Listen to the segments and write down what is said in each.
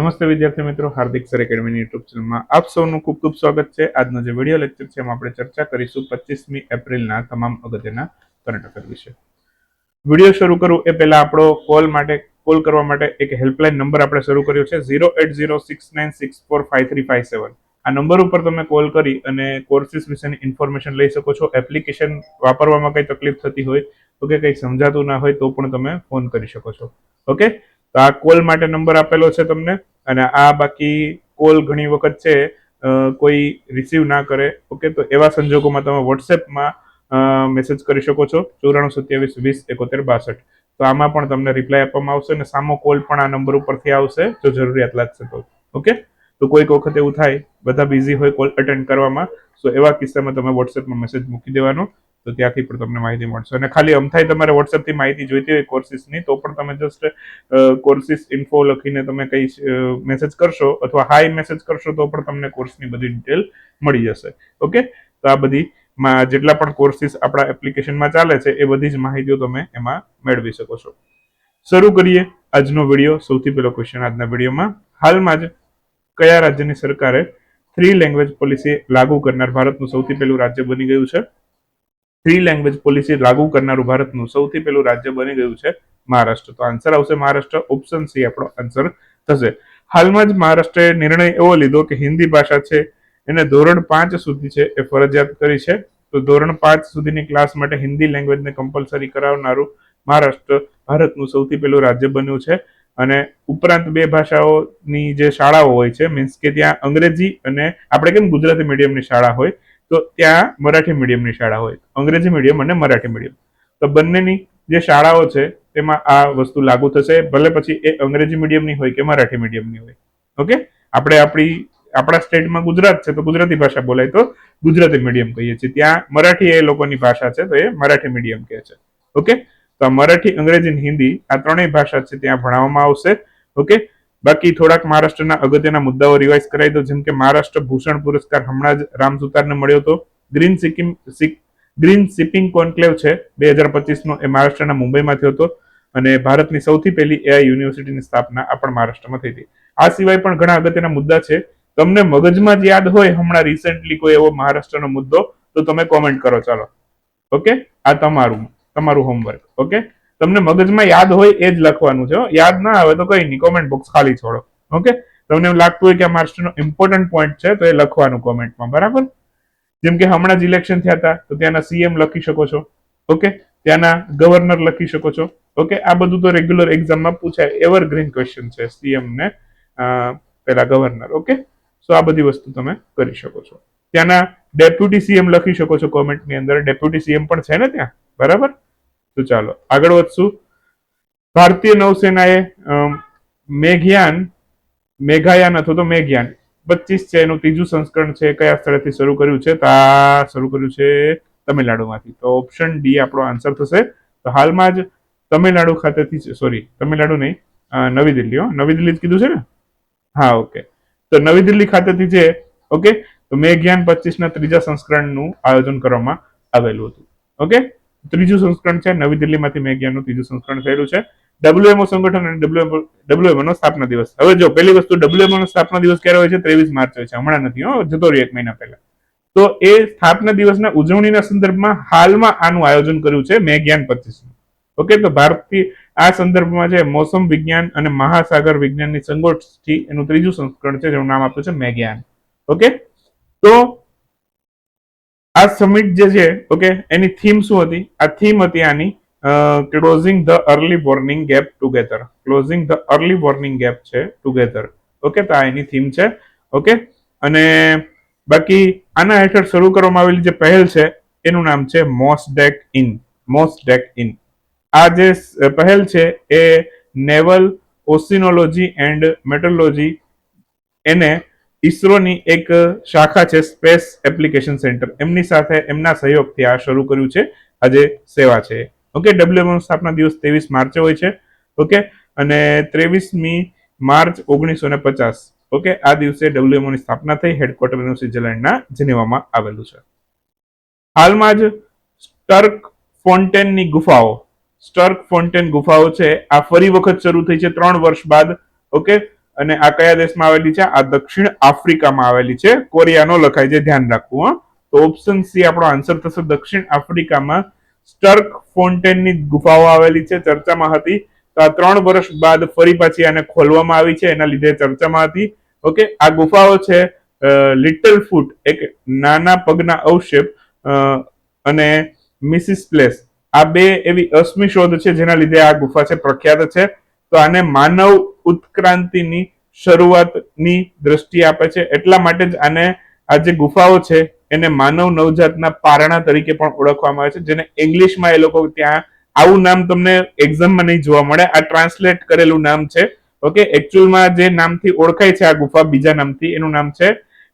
નમસ્તે વિદ્યાર્થી મિત્રો, હાર્દિક સર એકેડમીની યુટ્યુબ ચેનલમાં આપ સૌનું ખૂબ ખૂબ સ્વાગત છે. આજનો જે વીડિયો લેક્ચર છે એમાં આપણે ચર્ચા કરીશું પચીસમી એપ્રિલના તમામ અગત્યના કરંટ અફેર વિશે. વીડિયો શરૂ કરું એ પહેલા આપણો કોલ માટે કોલ કરવા માટે એક હેલ્પલાઇન નંબર આપણે શરૂ કર્યો છે zero eight zero six nine six four five three five seven આ નંબર ઉપર તમે કોલ કરી અને કોર્સિસ વિશેની ઇન્ફોર્મેશન લઈ શકો છો. એપ્લિકેશન વાપરવામાં કંઈ તકલીફ થતી હોય, તો કે કંઈ સમજાતું ના હોય તો પણ તમે ફોન કરી શકો છો. ઓકે તો આ કોલ માટે નંબર આપેલો છે તમને. અને આ બાકી કોલ ઘણી વખત છે કોઈ રિસીવ ના કરે, ઓકે? તો એવા સંજોગોમાં તમે વોટ્સએપમાં મેસેજ કરી શકો છો, ચોરાણું સત્યાવીસ વીસ એકોતેર બાસઠ. તો આમાં પણ તમને રિપ્લાય આપવામાં આવશે અને સામો કોલ પણ આ નંબર ઉપરથી આવશે, જો જરૂરિયાત લાગશે તો, ઓકે? તો કોઈક વખત એવું થાય, બધા બિઝી હોય કોલ અટેન્ડ કરવામાં, તો એવા કિસ્સામાં તમે વોટ્સએપમાં મેસેજ મૂકી દેવાનો. તો ત્યાંથી પણ તમને માહિતી મળશે. અને ખાલી અમથાઈ તમારે વોટ્સએપથી માહિતી જોઈતી હોય કોર્સિસની તો પણ તમે જસ્ટ કોર્સિસ ઇન્ફો લખીને તમે કઈ મેસેજ કરશો અથવા હાઈ મેસેજ કરશો તો પણ તમને કોર્સની બધી ડિટેલ મળી જશે. ઓકે તો આ બધી જેટલા પણ કોર્સિસ આપણા એપ્લિકેશનમાં ચાલે છે, એ બધી જ માહિતીઓ તમે એમાં મેળવી શકો છો. શરૂ કરીએ આજનો વીડિયો સૌથી પહેલો ક્વેશ્ચન આજના વિડીયોમાં હાલમાં જ કયા રાજ્યની સરકારે થ્રી લેંગ્વેજ પોલિસી લાગુ કરનાર ભારતનું સૌથી પહેલું રાજ્ય બની ગયું છે? થ્રી લેંગ્વેજ પોલિસી લાગુ કરનારું ભારતનું સૌથી પહેલું રાજ્ય બની ગયું છે મહારાષ્ટ્ર. તો આન્સર આવશે મહારાષ્ટ્ર. ઓપ્શન સી આપણો આન્સર થશે. હાલમાં જ મહારાષ્ટ્રે નિર્ણય એવો લીધો કે હિન્દી ભાષા છે. એને ધોરણ પાંચ સુધી છે એ ફરજિયાત કરી છે. તો ધોરણ પાંચ સુધીની ક્લાસ માટે હિન્દી લેંગ્વેજને કમ્પલસરી કરાવનારું મહારાષ્ટ્ર ભારતનું સૌથી પહેલું રાજ્ય બન્યું છે. અને ઉપરાંત બે ભાષાઓની જે શાળાઓ હોય છે મીન્સ કે ત્યાં અંગ્રેજી અને આપણે કેમ ગુજરાતી મીડિયમની શાળા હોય તો ત્યાં મરાઠી મીડિયમની શાળા હોય, અંગ્રેજી મીડિયમ અને મરાઠી મીડિયમ તો બંનેની જે શાળાઓ છે, તેમાં આ વસ્તુ લાગુ થશે, ભલે પછી એ અંગ્રેજી મીડિયમની હોય કે મરાઠી મીડિયમની હોય. ઓકે? આપણે આપણી, આપણા સ્ટેટમાં ગુજરાત છે, તો ગુજરાતી ભાષા બોલાય તો ગુજરાતી મીડિયમ કહીએ છીએ. ત્યાં મરાઠી એ લોકોની ભાષા છે, તો એ મરાઠી મીડિયમ કહે છે. ઓકે? તો મરાઠી, અંગ્રેજી હિન્દી આ ત્રણેય ભાષા છે, ત્યાં ભણાવવામાં આવશે. ઓકે? બાકી થોડાક મહારાષ્ટ્રના અગત્યના મુદ્દાઓ રિવાઇઝ કરાવી દો જેમ કે મહારાષ્ટ્ર ભૂષણ પુરસ્કાર હમણાં જ રામ સુતારને મળ્યો હતો. ગ્રીન સિક્કિમ સિક- ગ્રીન શિપિંગ કોન્ક્લેવ છે, બે હજાર પચીસનો એ મહારાષ્ટ્રના મુંબઈમાં થયો હતો. અને ભારતની સૌથી પહેલી એઆઈ યુનિવર્સિટીની સ્થાપના આ પણ મહારાષ્ટ્રમાં થઈ હતી. આ સિવાય પણ ઘણા અગત્યના મુદ્દા છે. તમને મગજમાં જ યાદ હોય હમણાં રિસેન્ટલી કોઈ એવો મહારાષ્ટ્રનો મુદ્દો, તો તમે કોમેન્ટ કરો, ચાલો. ઓકે આ તમારું તમારું હોમવર્ક ઓકે તમને મગજમાં યાદ હોય એ જ લખવાનું છે યાદ ના આવે તો કઈ નહીં. કોમેન્ટ બોક્સ ખાલી છોડો. ઓકે તમને એવું લાગતું હોય કે આ માસ્ટરનો ઇમ્પોર્ટન્ટ પોઈન્ટ છે, તો એ લખવાનું કોમેન્ટમાં બરાબર? જેમ કે હમણાં જ ઇલેક્શન થયા હતા, તો ત્યાંના સીએમ લખી શકો છો. ઓકે ત્યાંના ગવર્નર લખી શકો છો. ઓકે આ બધું તો રેગ્યુલર એક્ઝામમાં પૂછાય. એવરગ્રીન ક્વેશ્ચન છે સીએમ ને પેલા ગવર્નર ઓકે સો આ બધી વસ્તુ તમે કરી શકો છો. ત્યાંના ડેપ્યુટી સીએમ લખી શકો છો કોમેન્ટની અંદર. ડેપ્યુટી સીએમ પણ છે ને ત્યાં? બરાબર? તો ચાલો, આગળ વધશું. ભારતીય નૌસેનાએ મેઘયાન, મેઘાયાન અથવા તો મેઘયાન, પચીસ છે એનું ત્રીજું સંસ્કરણ છે, કયા સ્થળેથી શરૂ કર્યું છે? તો આ શરૂ કર્યું છે તમિલનાડુમાંથી. તો ઓપ્શન ડી આપણો આન્સર થશે. તો હાલમાં જ તમિલનાડુ ખાતેથી સોરી તમિલનાડુ નહીં નવી દિલ્હી, હો. નવી દિલ્હી જ કીધું છે ને? હા ઓકે તો નવી દિલ્હી ખાતેથી છે ઓકે તો મેઘયાન પચીસના ત્રીજા સંસ્કરણનું આયોજન કરવામાં આવેલું હતું. ઓકે ત્રીજું સંસ્કરણ છે, નવી દિલ્હીમાંથી મેઘયાનનું ત્રીજું સંસ્કરણ થયેલું છે. ડબ્લ્યુએમઓ સંગઠન અને ડબ્લ્યુએમઓ નો સ્થાપના દિવસ. હવે જો પહેલી વસ્તુ ડબ્લ્યુએમઓ નો સ્થાપના દિવસ ક્યારે હોય છે? ત્રેવીસ માર્ચ હોય છે. હમણાં નથી જતો રહ્યો એક મહિના પહેલા. તો એ સ્થાપના દિવસના ઉજવણીના સંદર્ભમાં હાલમાં આનું આયોજન કર્યું છે મેઘયાન પચીસ ઓકે, તો ભારતીય આ સંદર્ભમાં છે મોસમ વિજ્ઞાન અને મહાસાગર વિજ્ઞાનની સંગોષ્ઠી એનું ત્રીજું સંસ્કરણ છે, જેનું નામ આપ્યું છે મેગ્યાન ઓકે, તો આ સમિટ જે છે ઓકે એની થીમ શું હતી? આ થીમ હતી આની closing the early warning gap together closing the early warning gap છે ટુગેધર ઓકે તો આ એની થીમ છે ઓકે અને બાકી આના હેઠળ શરૂ કરવામાં આવેલી જે પહેલ છે, એનું નામ છે MOSDAC in MOSDAC in આ જે પહેલ છે, એ નેવલ ઓસિનોલોજી એન્ડ મેટલોજી એને ઈસરોની એક શાખા છે સ્પેસ એપ્લિકેશન સેન્ટર. એમની સાથે એમના સહયોગથી આ શરૂ કર્યું છે. આજે સેવા છે. ઓકે, ડબ્લ્યુએમઓ સ્થાપના દિવસ ત્રેવીસ માર્ચે હોય છે. ઓકે, અને ત્રેવીસમી માર્ચ ઓગણીસો ને પચાસ. ઓકે, આ દિવસે ડબ્લ્યુએમઓ ની સ્થાપના થઈ. હેડક્વાર્ટર સ્વિટરલેન્ડના જનેવામાં આવેલું છે. હાલમાં જ સ્ટર્ક ફોન્ટેનની ગુફાઓ. સ્ટર્ક ફોન્ટેન ગુફાઓ છે. આ ફરી વખત શરૂ થઈ છે ત્રણ વર્ષ બાદ. ઓકે અને આ કયા દેશમાં આવેલી છે? આ દક્ષિણ આફ્રિકામાં આવેલી છે. કોરિયાનો લખાય છે, ધ્યાન રાખવું, હો. તો ઓપ્શન સી આપણો આન્સર થશે દક્ષિણ આફ્રિકામાં સ્ટર્ક ફોન્ટેનની ગુફાઓ આવેલી છે, ચર્ચામાં હતી. તો આ ત્રણ વર્ષ બાદ ફરી પાછી આને ખોલવામાં આવી છે, એના લીધે ચર્ચામાં હતી. ઓકે, આ ગુફાઓ છે લિટલ ફૂટ એક નાના પગના અવશેપ અને મિસિસ પ્લેસ આ બે એવી અશ્મી શોધ છે, જેના લીધે આ ગુફા છે, પ્રખ્યાત છે. તો આને માનવ ઉત્ક્રાંતિની શરૂઆતની દ્રષ્ટિ આપે છે. એટલા માટે જ આને આ જે ગુફાઓ છે, એને માનવ નવજાતના પારણા તરીકે પણ ઓળખવામાં આવે છે, જેને ઇંગ્લિશમાં એ લોકો ત્યાં આવું નામ તમને એક્ઝામમાં નહીં જોવા મળે. આ ટ્રાન્સલેટ કરેલું નામ છે. ઓકે એકચ્યુઅલમાં જે નામથી ઓળખાય છે આ ગુફા, બીજા નામથી, એનું નામ છે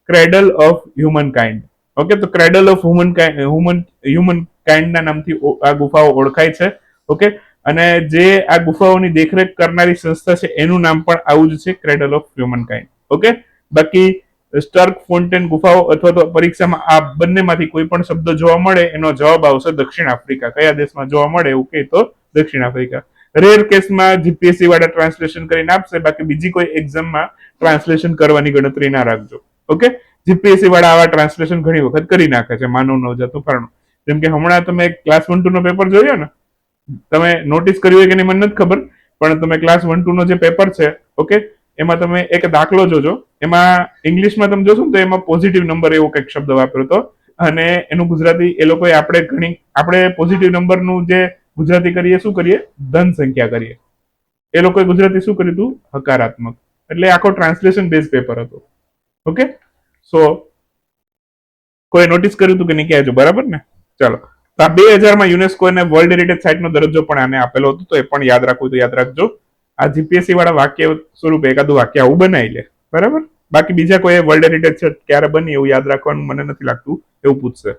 cradle of humankind okay, તો cradle of human human human કાઇન્ડના નામથી આ ગુફાઓ ઓળખાય છે. ઓકે અને જે આ ગુફાઓની દેખરેખ કરનારી સંસ્થા છે, એનું નામ પણ આવું જ છે cradle of humankind okay બાકી સ્ટર્ક ફોન્ટેન ગુફાઓ અથવા તો પરીક્ષામાં આ બંનેમાંથી કોઈ પણ શબ્દ જોવા મળે, એનો જવાબ આવશે દક્ષિણ આફ્રિકા. કયા દેશમાં જોવા મળે એવું કે તો દક્ષિણ આફ્રિકા. રેર કેસમાં જીપીએસસી વાળા ટ્રાન્સલેશન કરીને આપશે, બાકી બીજી કોઈ એક્ઝામમાં ટ્રાન્સલેશન કરવાની ગણતરી ના રાખજો. ઓકે જીપીએસસી વાળા આવા ટ્રાન્સલેશન ઘણી વખત કરી નાખે છે, માનવ નવજાતનું પરણું જેમ કે હમણાં તમે ક્લાસ વન ટુ નો પેપર જોયો ને તમે નોટિસ કર્યું હોય કે નહીં, મને નથી ખબર, પણ તમે ક્લાસ વન ટુ નો જે પેપર છે ઓકે એમાં તમે એક દાખલો જોજો. એમાં ઇંગ્લિશમાં તમે જોશો ને તો એમાં પોઝિટિવ નંબર એવો કંઈક શબ્દ વાપર્યો હતો. અને એનું ગુજરાતી એ લોકોએ આપણે ઘણી, આપણે પોઝિટિવ નંબરનું જે ગુજરાતી કરીએ, શું કરીએ? ધન સંખ્યા કરીએ. એ લોકોએ ગુજરાતી શું કર્યું હતું? હકારાત્મક. એટલે આખો ટ્રાન્સલેશન બેઝ પેપર હતો. ઓકે સો કોઈ નોટિસ કર્યું હતું કે નહીં? કહેજો. બરાબર ને? ચાલો. તો આ બે હજારમાં યુનેસ્કો એને વર્લ્ડ હેરિટેજ સાઇટનો દરજ્જો પણ આને આપેલો હતો, તો એ પણ યાદ રાખવું તો યાદ રાખજો. આ જીપીએસસી વાળા વાક્ય સ્વરૂપે એકાદું વાક્ય આવું બનાવી લે. બરાબર? બાકી બીજા કોઈ વર્લ્ડ હેરિટેજ છે ક્યારે બની એવું યાદ રાખવાનું મને નથી લાગતું, એવું પૂછશે.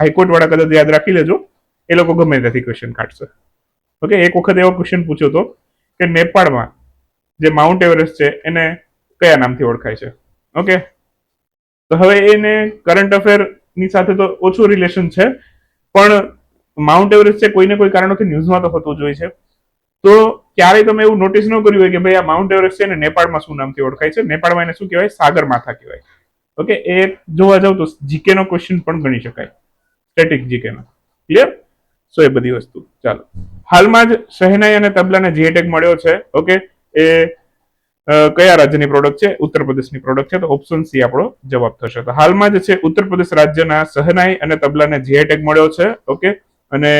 હાઈકોર્ટ વાળા કદાચ યાદ રાખી લેજો. એ લોકો ગમે ત્યાંથી ક્વેશ્ચન કાઢશે. ઓકે એક વખત એવો ક્વેશ્ચન પૂછ્યો હતો કે નેપાળમાં જે માઉન્ટ એવરેસ્ટ છે એને કયા નામથી ઓળખાય છે? ઓકે તો હવે એને કરંટ અફેરની સાથે તો ઓછું રિલેશન છે. પણ માઉન્ટ એવરેસ્ટ છે કોઈને કોઈ કારણોથી ન્યૂઝમાં તો થતું જ હોય છે. તો ક્યારેય તમે એવું નોટિસ ન કર્યું હોય કે ભાઈ આ માઉન્ટ એવરેસ્ટ છે ને નેપાળમાં શું નામથી ઓળખાય છે? નેપાળમાં એને શું કહેવાય? સાગર માથા કહેવાય. ઓકે એ જોવા જાવ તો જીકે નો ક્વેશ્ચન પણ ગણી શકાય. સ્ટેટિક જીકે નો ક્લિયર સો એ બધી વસ્તુ. ચાલો. હાલમાં જ શહેનાઈ અને તબલાને જીએટેક મળ્યો છે. ઓકે એ કયા રાજ્યની પ્રોડક્ટ છે? ઉત્તર પ્રદેશની પ્રોડક્ટ છે. તો ઓપ્શન સી આપણો જવાબ થશે. તો હાલમાં જ છે ઉત્તર પ્રદેશ રાજ્યના સહનાઈ અને તબલાને જીઆઈ ટેગ મળ્યો છે ઓકે અને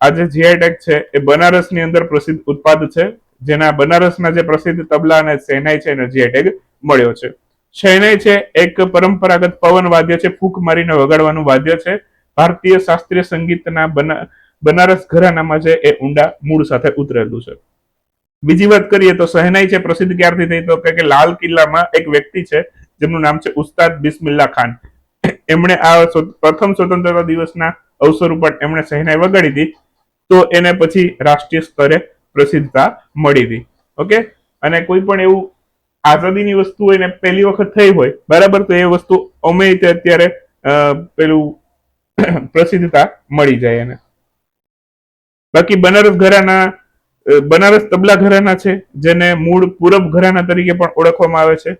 આ જે જીઆઈ ટેગ છે, એ બનારસની અંદર પ્રસિદ્ધ ઉત્પાદ છે. જેના બનારસના જે પ્રસિદ્ધ તબલા અને શહેનાઈ છે, એને જીઆઈ ટેગ મળ્યો છે. શહેનાઈ છે, એક પરંપરાગત પવન વાદ્ય છે. ફૂંક મારીને વગાડવાનું વાદ્ય છે. ભારતીય શાસ્ત્રીય સંગીતના બના, બનારસ ઘરાનામાં છે એ ઊંડા મૂળ સાથે ઉતરેલું છે. બીજી વાત કરીએ તો શહેનાઈ છે, પ્રસિદ્ધ ક્યારથી થઈ? તો કે લાલ કિલ્લામાં એક વ્યક્તિ છે, જેમનું નામ છે ઉસ્તાદ બિસ્મિલ્લા ખાન. એમણે આ પ્રથમ સ્વતંત્રતા દિવસના અવસર ઉપર એમણે શહેનાઈ વગાડી હતી. તો એને પછી રાષ્ટ્રીય સ્તરે પ્રસિદ્ધતા મળી હતી. ઓકે? અને કોઈ પણ એવું આઝાદીની વસ્તુ હોય ને, પહેલી વખત થઈ હોય, બરાબર? તો એ વસ્તુ અમે રીતે અત્યારે પેલું પ્રસિદ્ધતા મળી જાય એને. બાકી બનારસ ઘરાના બનારસ તબલા ઘરાના છે, જેને મૂળ પૂરબ ઘરાના તરીકે પણ ઓળખવામાં આવે છે.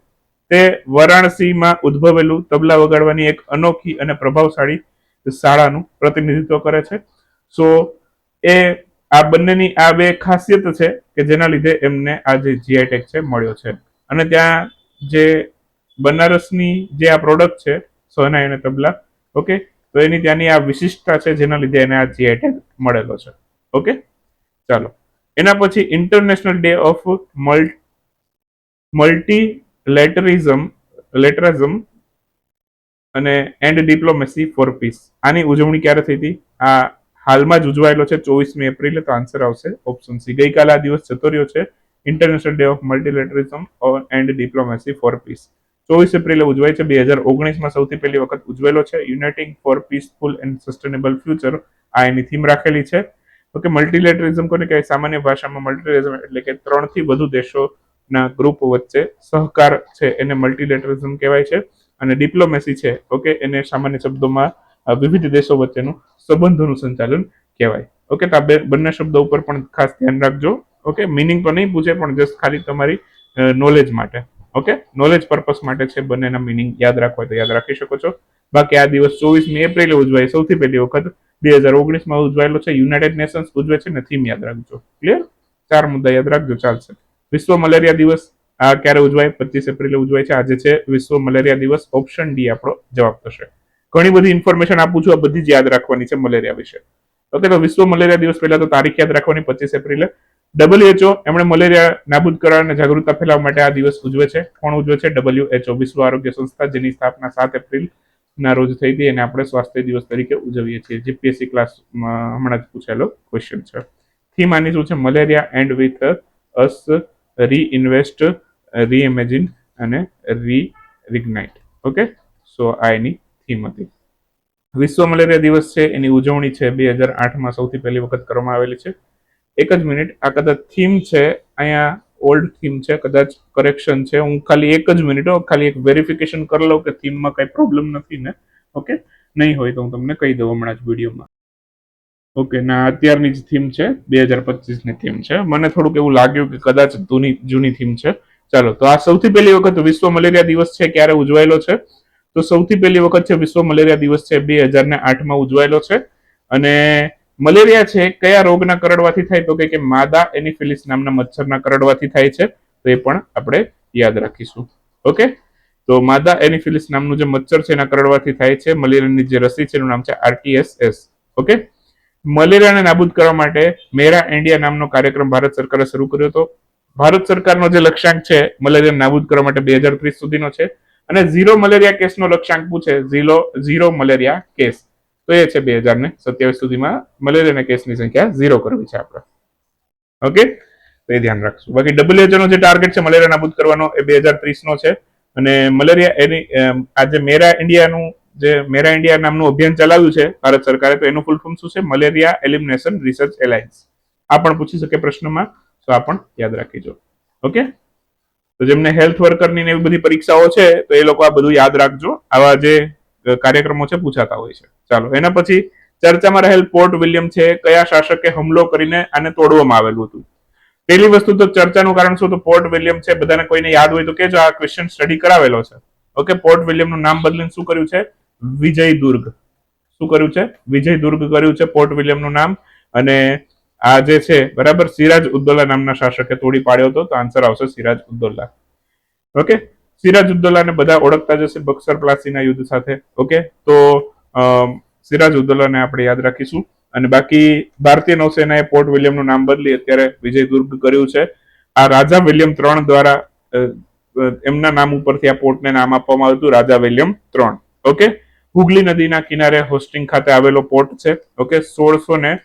તે વારાણસીમાં ઉદ્ભવેલું તબલા વગાડવાની એક અનોખી અને પ્રભાવશાળી શાળાનું પ્રતિનિધિત્વ કરે છે. સો, એ, આ બંનેની આ બે ખાસિયત છે કે જેના લીધે એમને આ જે જીઆઈ ટેગ છે મળ્યો છે. અને ત્યાં જે બનારસની જે આ પ્રોડક્ટ છે સોનાઈ અને તબલા ઓકે તો એની ત્યાંની આ વિશિષ્ટતા છે જેના લીધે એને આ જીઆઈ ટેગ મળેલો છે. ઓકે ચાલો. એના પછી international day of multilateralism lateralism અને એન્ડ ડિપ્લોમેસી ફોર પીસ આની ઉજવણી ક્યારે થઈ હતી? આ હાલમાં જ ઉજવાયેલો છે, ચોવીસમી એપ્રિલે, તો આન્સર આવશે ઓપ્શન સી ગઈકાલે આ દિવસ જતો રહ્યો છે international day of multilateralism and diplomacy for peace ચોવીસ એપ્રિલે ઉજવાય છે, બે હજાર ઓગણીસમાં સૌથી પહેલી વખત ઉજવેલો છે uniting for peaceful and sustainable future આ એની થીમ રાખેલી છે. ઓકે મલ્ટીલેટરિઝમ કોને કહેવાય? સામાન્ય ભાષામાં મલ્ટીલેટરિઝમ એટલે કે ત્રણથી વધુ દેશોના ગ્રુપ વચ્ચે સહકાર છે, એને મલ્ટીલેટરિઝમ કહેવાય છે અને ડિપ્લોમેસી છે, ઓકે, એને સામાન્ય શબ્દોમાં વિવિધ દેશો વચ્ચેનું સંબંધોનું સંચાલન કહેવાય. ઓકે, તો આ બંને શબ્દો ઉપર પણ ખાસ ધ્યાન રાખજો. ઓકે મિનિંગ તો નહીં પૂછે, પણ જસ્ટ ખાલી તમારી નોલેજ માટે. ઓકે નોલેજ પર્પસ માટે છે બંનેના મિનિંગ યાદ રાખવા તો યાદ રાખી શકો છો. બાકી આ દિવસ ચોવીસમી એપ્રિલે ઉજવાય. સૌથી પહેલી વખત બે હજાર ઓગણીસમાં ઉજવાયેલો છે. યુનાઇટેડ નેશન્સ ઉજવે છે ને થીમ યાદ રાખજો. ક્લિયર ચાર મુદ્દા યાદ રાખજો, ચાલશે. વિશ્વ મલેરિયા દિવસ આ ક્યારે ઉજવાય? પચીસ એપ્રિલે ઉજવાય છે. આજે છે વિશ્વ મલેરિયા દિવસ. ઓપ્શન ડી આપણો જવાબ થશે. ઘણી બધી ઇન્ફોર્મેશન આપું છું. આ બધી જ યાદ રાખવાની છે મલેરિયા વિશે. ઓકે તો વિશ્વ મલેરિયા દિવસ પહેલા તો તારીખ યાદ રાખવાની, પચીસ એપ્રિલે. ડબલ્યુએચઓ એમણે મલેરિયા નાબૂદ કરવા અને જાગૃતતા ફેલાવવા માટે આ દિવસ ઉજવે છે. કોણ ઉજવે છે? ડબલ્યુએચઓ વિશ્વ આરોગ્ય સંસ્થા, જેની સ્થાપના સાત એપ્રિલ ના રોજ થઈ હતી અને આપણે સ્વાસ્થ્ય દિવસ તરીકે ઉજવીએ છીએ. જીપીએસસી ક્લાસમાં હમણાં જ પૂછેલો ક્વેશ્ચન છે. થીમ આની શું છે? Malaria end with us reinvest reimagine અને રી રિગ્નાઇટ ઓકે સો આ એની થીમ હતી. વિશ્વ મલેરિયા દિવસ છે, એની ઉજવણી છે બે હજાર આઠમાં સૌથી પહેલી વખત કરવામાં આવેલી છે. એક જ મિનિટ આ કદાચ થીમ છે, અહીંયા ઓલ્ડ થીમ છે, કદાચ કરેક્શન છે. હું ખાલી એક જ મિનિટ ખાલી એક વેરિફિકેશન કરી લઉં કે થીમમાં કઈ પ્રોબ્લેમ નથી ને? ઓકે નહીં હોય તો હું તમને કહી દઉં હમણાં જ વિડીયોમાં. ઓકે ના, અત્યારની જ થીમ છે, બે હજાર પચીસની થીમ છે. મને થોડુંક એવું લાગ્યું કે કદાચ જૂની જૂની થીમ છે. ચાલો, તો આ સૌથી પહેલી વખત વિશ્વ મલેરિયા દિવસ છે ક્યારે ઉજવાયેલો છે? તો સૌથી પહેલી વખત છે વિશ્વ મલેરિયા દિવસ છે બે હજાર ને આઠમાં ઉજવાયેલો છે. અને મલેરિયા છે, કયા રોગના કરડવાથી થાય? તો કે માદા એનિફિલિસ નામના મચ્છરના કરડવાથી થાય છે, તો એ પણ આપણે યાદ રાખીશું. ઓકે? તો માદા એનિફિલિસ નામનું જે મચ્છર છે, એના કરડવાથી થાય છે. મલેરિયાની જે રસી છે, એનું નામ છે આરટીએસએસ. ઓકે? મલેરિયાને નાબૂદ કરવા માટે મેરા ઇન્ડિયા નામનો કાર્યક્રમ ભારત સરકારે શરૂ કર્યો હતો. ભારત સરકારનો જે લક્ષ્યાંક છે મલેરિયા નાબૂદ કરવા માટે બે હજાર ત્રીસ સુધીનો છે. અને ઝીરો મલેરિયા કેસનો લક્ષ્યાંક પૂછે ઝીરો ઝીરો મલેરિયા કેસ. તો એ છે બે હજાર ને સત્યાવીસ સુધીમાં મલેરિયાના કેસની સંખ્યા ઝીરો કરવી છે આપણે. ઓકે? તો એ ધ્યાન રાખશું. બાકી WHO નો જે ટાર્ગેટ છે મલેરિયા નાબૂદ કરવાનો એ બે હજાર ત્રીસનો છે. અને મલેરિયા એની આ જે મેરા ઇન્ડિયાનું, જે મેરા ઇન્ડિયા નામનું અભિયાન ચલાવ્યું છે ભારત સરકારે, તો એનું ફૂલ ફોર્મ શું છે? મલેરિયા એલિમિનેશન રિસર્ચ એલાયન્સ આ પણ પૂછી શકે પ્રશ્નમાં, તો આ પણ યાદ રાખીજો. ઓકે? તો જેમને હેલ્થ વર્કરની એવી બધી પરીક્ષાઓ છે, તો એ લોકો આ બધું યાદ રાખજો. આવા જે કાર્યક્રમો છે, પૂછાતા હોય છે. ચાલો, એના પછી ચર્ચામાં રહેલ પોર્ટ વિલિયમ છે, કયા શાસકે હુમલો કરીને આને તોડવામાં આવેલું હતું? પહેલી વસ્તુ તો ચર્ચાનું કારણ શું? તો પોર્ટ વિલિયમ છે, બધાને કોઈને યાદ હોય તો કેજો આ ક્વેશ્ચન સ્ટડી કરાવેલો છે. ઓકે, પોર્ટ વિલિયમનું નામ બદલીને શું કર્યું છે? વિજય દુર્ગ શું કર્યું છે? વિજય દુર્ગ કર્યું છે, પોર્ટ વિલિયમનું નામ. અને આ જે છે, બરાબર, સિરાજ ઉદ્દોલા નામના શાસકે તોડી પાડ્યો હતો, તો આન્સર આવશે સિરાજ ઉદ્દોલા ઓકે? સિરાજ ઉદ્દૌલાને બધા ઓળખતા જશે બક્સર પ્લાસીના યુદ્ધ સાથે. ઓકે? તો અમ, સિરાજ ઉદ્દૌલાને આપણે યાદ રાખીશું. અને બાકી ભારતીય નૌસેનાએ પોર્ટ વિલિયમનું નામ બદલી અત્યારે વિજય દુર્ગ કર્યું છે. આ રાજા વિલિયમ ત્રણ દ્વારા એમના નામ ઉપરથી આ પોર્ટને નામ આપવામાં આવ્યું હતું રાજા વિલિયમ ત્રણ. ઓકે? હુગલી નદીના કિનારે હોસ્ટિંગ ખાતે આવેલો પોર્ટ છે. ઓકે? સોળસો ને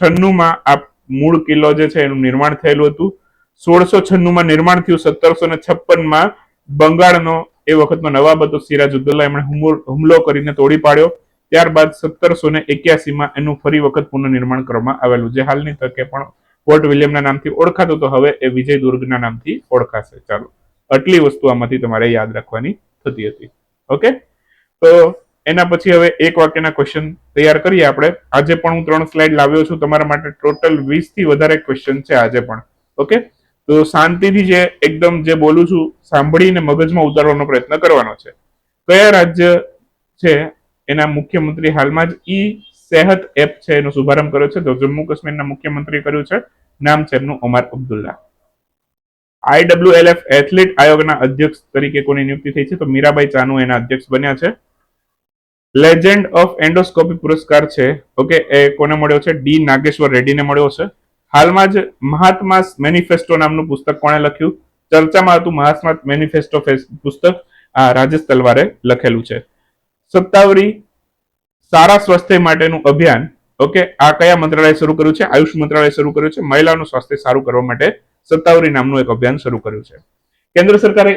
છન્નુમાં આ મૂળ કિલ્લો જે છે એનું નિર્માણ થયેલું હતું. સોળસો છન્નુમાં નિર્માણ થયું સત્તરસો ને છપ્પનમાં બંગાળનો એ વખતમાં નવાબ હતો, સિરાજ ઉદ્દૌલા એમણે હુમલો- કરીને તોડી પાડ્યો. ત્યારબાદ સત્તરસો ને એક્યાસી માં એનું ફરી વખત પુનઃનિર્માણ કરવામાં આવેલું જે હાલની તકે પણ પોર્ટ વિલિયમના નામથી ઓળખાતું તો હવે એ વિજય દુર્ગના નામથી ઓળખાશે. ચાલો, આટલી વસ્તુ આમાંથી તમારે યાદ રાખવાની થતી હતી. ઓકે? તો એના પછી હવે એક વાક્યના ક્વેશ્ચન તૈયાર કરીએ આપણે. આજે પણ હું ત્રણ સ્લાઇડ લાવ્યો છું. તમારા માટે ટોટલ વીસથી વધારે ક્વેશ્ચન છે આજે પણ. ઓકે? તો શાંતિથી જે એકદમ જે બોલું છું, સાંભળીને મગજમાં ઉતારવાનો પ્રયત્ન કરવાનો છે. કયા રાજ્ય છે એના મુખ્યમંત્રી હાલમાં જ? ઈ સેહત એપ છે, એનો શુભારંભ કર્યો છે. તો જમ્મુ કાશ્મીરના મુખ્યમંત્રી કર્યું છે. નામ છે એમનું ઓમર અબ્દુલ્લા. આઈડબ્લ્યુએલએફ એથ્લેટ આયોગના અધ્યક્ષ તરીકે કોની નિયુક્તિ થઈ છે? તો મીરાબાઈ ચાનુ એના અધ્યક્ષ બન્યા છે. લેજેન્ડ ઓફ એન્ડોસ્કોપી પુરસ્કાર છે. ઓકે, એ કોને મળ્યો છે? ડી નાગેશ્વર રેડ્ડીને મળ્યો છે. હાલમાં જ મહાત્મા મેનિફેસ્ટો નામનું પુસ્તક કોણે લખ્યું? ચર્ચામાં હતું મહાત્મા મેનિફેસ્ટો પુસ્તક, આ રાજેશ તલવારે લખેલું છે. સત્તાવરી સારા સ્વાસ્થ્ય માટેનું અભિયાન, ઓકે, આ કયા મંત્રાલય શરૂ કર્યું છે? આયુષ મંત્રાલય શરૂ કર્યું છે. મહિલાઓનું સ્વાસ્થ્ય સારું કરવા માટે સત્તાવરી નામનું એક અભિયાન શરૂ કર્યું છે. કેન્દ્ર સરકારે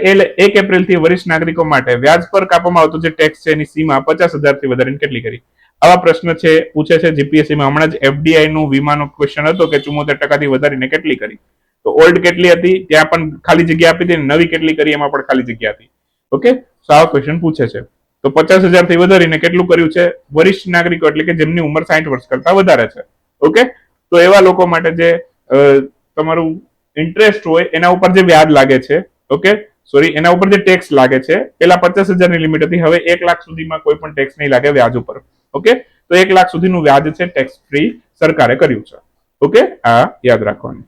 એક એપ્રિલથી વરિષ્ઠ નાગરિકો માટે વ્યાજ પર કાપવામાં આવતો જે ટેક્સ છે એની સીમા પચાસ હજારથી વધારીને કેટલી કરી? આવા પ્રશ્ન છે, પૂછે છે જીપીએસસી માં હમણાં જ એફડીઆઈ નું વીમાનો ક્વેશ્ચન હતો કે ચુમ્મોતેર ટકાથી વધારીને કેટલી કરી. તો ઓલ્ડ કેટલી હતી? ત્યાં પણ ખાલી જગ્યા આપી હતી નવી કેટલી કરી એમાં પણ ખાલી જગ્યા હતી. ઓકે? તો આવા ક્વેશ્ચન પૂછે છે. તો પચાસ હજારથી વધારીને કેટલું કર્યું છે? વરિષ્ઠ નાગરિકો એટલે કે જેમની ઉંમર સાઠ વર્ષ કરતા વધારે છે. ઓકે? તો એવા લોકો માટે જે તમારું ઇન્ટરેસ્ટ હોય એના ઉપર જે વ્યાજ લાગે છે, ઓકે? સોરી એના ઉપર જે ટેક્સ લાગે છે, પેલા પચાસ હજારની લિમિટ હતી, હવે એક લાખ સુધીમાં કોઈ પણ ટેક્સ નહીં લાગે વ્યાજ ઉપર. ઓકે? તો એક લાખ સુધીનું વ્યાજ છે ટેક્સ ફ્રી સરકારે કર્યું છે. ઓકે? આ યાદ રાખવાનું.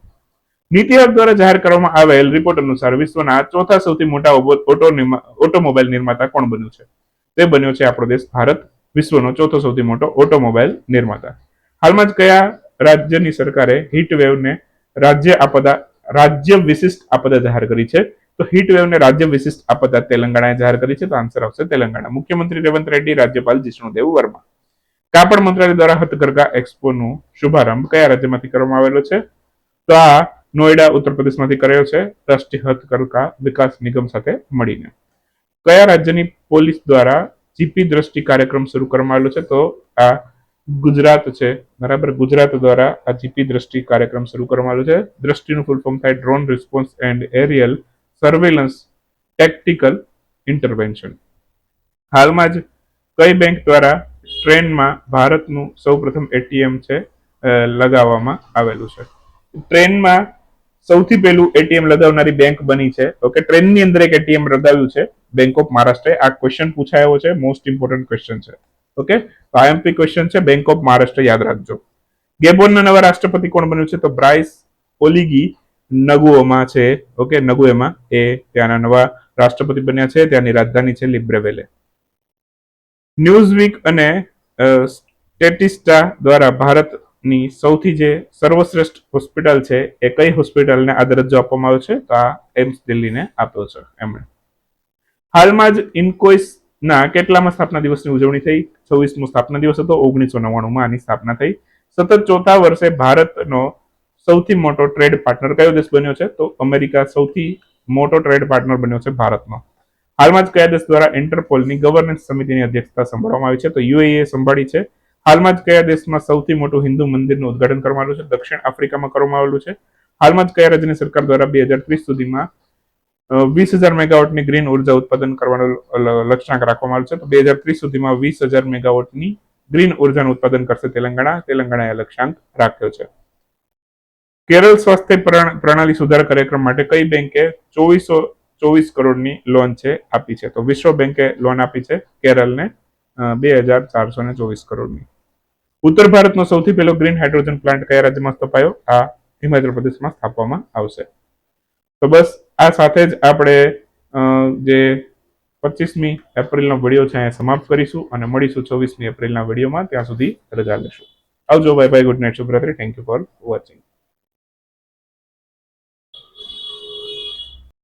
નીતિ આયોગ દ્વારા જાહેર કરવામાં આવેલ રિપોર્ટ અનુસાર વિશ્વના ચોથા સૌથી મોટા ઓટો ઓટોમોબાઈલ નિર્માતા કોણ બન્યું છે? તે બન્યો છે આપણો દેશ, ભારત, વિશ્વનો ચોથો સૌથી મોટો ઓટોમોબાઈલ નિર્માતા. હાલમાં જ કયા રાજ્યની સરકારે હીટ વેવને રાજ્ય આપદા, રાજ્ય વિશિષ્ટ આપદા જાહેર કરી છે? તો હીટ વેવને રાજ્ય વિશિષ્ટ આપદા તેલંગાણાએ જાહેર કરી છે, તો આન્સર આવશે તેલંગાણા. મુખ્યમંત્રી રેવંત રેડ્ડી, રાજ્યપાલ જિષ્ણુદેવ વર્મા. કાપડ મંત્રાલય દ્વારા હથકરઘા એક્સપોનું શુભારંભ કયા રાજ્યમાંથી કરવામાં આવેલો છે? તો આ નોઈડા ઉત્તર પ્રદેશમાંથી કર્યો છે. રાષ્ટ્રીય હથકરઘા વિકાસ નિગમ સાથે મળીને. કયા રાજ્યની પોલીસ દ્વારા જીપી દ્રષ્ટિ કાર્યક્રમ શરૂ કરવામાં આવેલો છે? તો આ ગુજરાત છે. બરાબર? ગુજરાત દ્વારા આ જીપી દ્રષ્ટિ કાર્યક્રમ શરૂ કરવામાં આવ્યો છે. દ્રષ્ટિનું ફૂલ ફોર્મ થાય drone response and aerial surveillance tactical intervention હાલમાં જ કઈ બેંક દ્વારા ટ્રેનમાં ભારતનું સૌપ્રથમ એટીએમ છે લગાવવામાં આવેલું છે. ટ્રેનમાં સૌથી પહેલું એટીએમ લગાવનારી બેંક બની છે. ઓકે, ટ્રેનની અંદર એક એટીએમ લગાવ્યું છે. બેંક ઓફ મહારાષ્ટ્રે આ ક્વેશ્ચન પૂછાયો છે. મોસ્ટ ઇમ્પોર્ટન્ટ ક્વેશ્ચન છે. ઓકે, તો આઈએમપી ક્વેશ્ચન છે. બેંક ઓફ મહારાષ્ટ્ર યાદ રાખજો. ગેબોનના નવા રાષ્ટ્રપતિ કોણ બન્યું છે? તો બ્રાઇસ ઓલિગી નગુઓમાં છે. ઓકે, નગુએમાં એ ત્યાંના નવા રાષ્ટ્રપતિ બન્યા છે. ત્યાંની રાજધાની છે લિબ્રેવેલે ન્યૂઝવીક અને સ્ટેટિસ્ટા દ્વારા ભારતની સૌથી જે સર્વશ્રેષ્ઠ હોસ્પિટલ છે, એ કઈ હોસ્પિટલને આ દરજ્જો આપવામાં આવ્યો છે? તો આ એમ્સ દિલ્હીને આપ્યો છે, એમણે. હાલમાં જ ઇન્કોઇસના કેટલામાં સ્થાપના દિવસની ઉજવણી થઈ? છવ્વીસમો સ્થાપના દિવસ હતો, ઓગણીસો નવ્વાણુંમાં આની સ્થાપના થઈ. સતત ચોથા વર્ષે ભારતનો સૌથી મોટો ટ્રેડ પાર્ટનર કયો દેશ બન્યો છે? તો અમેરિકા સૌથી મોટો ટ્રેડ પાર્ટનર બન્યો છે ભારતનો. હાલમાં જ કયા દેશ દ્વારા ઇન્ટરપોલની ગવર્નન્સ સમિતિની અધ્યક્ષતા સંભાળવામાં આવી છે? તો યુએઈએ સંભાળી છે. હાલમાં જ કયા દેશમાં સૌથી મોટું હિન્દુ મંદિરનું ઉદઘાટન કરવામાં આવ્યું છે? દક્ષિણ આફ્રિકામાં કરવામાં આવેલું છે. હાલમાં જ કયા રાજ્યની સરકાર દ્વારા બે હજાર ત્રીસ સુધીમાં વીસ હજાર મેગાવોટની ગ્રીન ઊર્જા ઉત્પાદન કરવાનો લક્ષ્યાંક રાખવામાં આવ્યો છે. તો બે હજાર ત્રીસ સુધીમાં વીસ હજાર મેગાવોટની ગ્રીન ઉર્જાનું ઉત્પાદન કરશે તેલંગાણા. તેલંગાણાએ લક્ષ્યાંક રાખ્યો છે. કેરળ સ્વાસ્થ્ય પ્રણા- પ્રણાલી સુધાર કાર્યક્રમ માટે કઈ બેંકે ચોવીસો ચોવીસ કરોડની લોન છે આપી છે. તો વિશ્વ બેંકે લોન આપી છે કેરળને બે હજાર ચારસો ને ચોવીસ કરોડની. ઉત્તર ભારતનો સૌથી પહેલો ગ્રીન હાઇડ્રોજન પ્લાન્ટ કયા રાજ્યમાં સ્થપાયો? આ હિમાચલ પ્રદેશમાં સ્થાપવામાં આવશે. તો બસ આ સાથે જ આપણે જે પચીસમી એપ્રિલનો વીડિયો છે અહીંયા સમાપ્ત કરીશું અને મળીશું ચોવીસમી એપ્રિલના વિડીયોમાં. ત્યાં સુધી રજા લેશું. આવજો bye bye good night શુભરાત્રી. Thank you for watching